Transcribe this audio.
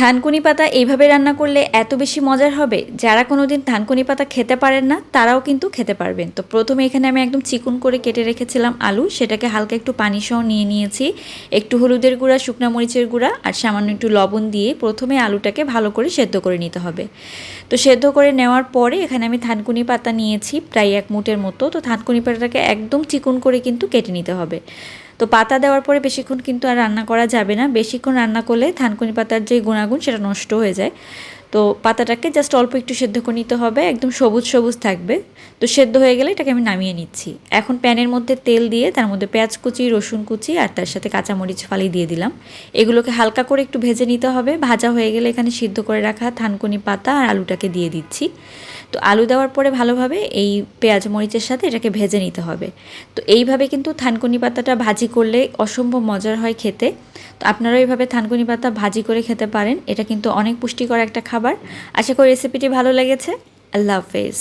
থানকুনি পাতা এইভাবে রান্না করলে এত বেশি মজার হবে? যারা কোনো দিন থানকুনি পাতা খেতে পারেন না, তারাও কিন্তু খেতে পারবেন। তো প্রথমে এখানে আমি একদম চিকুন করে কেটে রেখেছিলাম আলু। সেটাকে হালকা একটু পানি সহ নিয়ে নিয়েছি। একটু হলুদের গুঁড়া, শুকনো মরিচের গুঁড়া আর সামান্য একটু লবণ দিয়ে প্রথমে আলুটাকে ভালো করে সেদ্ধ করে নিতে হবে। তো সেদ্ধ করে নেওয়ার পরে এখানে আমি থানকুনি পাতা নিয়েছি প্রায় এক মুটের মতো। তো থানকুনি পাতাটাকে একদম চিকুন করে কিন্তু কেটে নিতে হবে। তো পাতা দেওয়ার পরে বেশিক্ষণ কিন্তু আর রান্না করা যাবে না। বেশিক্ষণ রান্না করলে থানকুনি পাতার যে গুণাগুণ, সেটা নষ্ট হয়ে যায়। তো পাতাটাকে জাস্ট অল্প একটু সেদ্ধ করে নিতে হবে, একদম সবুজ সবুজ থাকবে। তো সেদ্ধ হয়ে গেলে এটাকে আমি নামিয়ে নিচ্ছি। এখন প্যানের মধ্যে তেল দিয়ে তার মধ্যে পেঁয়াজ কুচি, রসুন কুচি আর তার সাথে কাঁচামরিচ ফালি দিয়ে দিলাম। এগুলোকে হালকা করে একটু ভেজে নিতে হবে। ভাজা হয়ে গেলে এখানে সিদ্ধ করে রাখা থানকুনি পাতা আর আলুটাকে দিয়ে দিচ্ছি। তো আলু দেওয়ার পরে ভালোভাবে এই পেঁয়াজ মরিচের সাথে এটাকে ভেজে নিতে হবে। তো এইভাবে কিন্তু থানকুনি পাতাটা ভাজি করলে অসম্ভব মজার হয় খেতে। তো আপনারা এইভাবে থানকুনি পাতা ভাজি করে খেতে পারেন। এটা কিন্তু অনেক পুষ্টিকর একটা খাবার। আশা করি রেসিপিটি ভালো লেগেছে। আল্লাহ হাফেজ।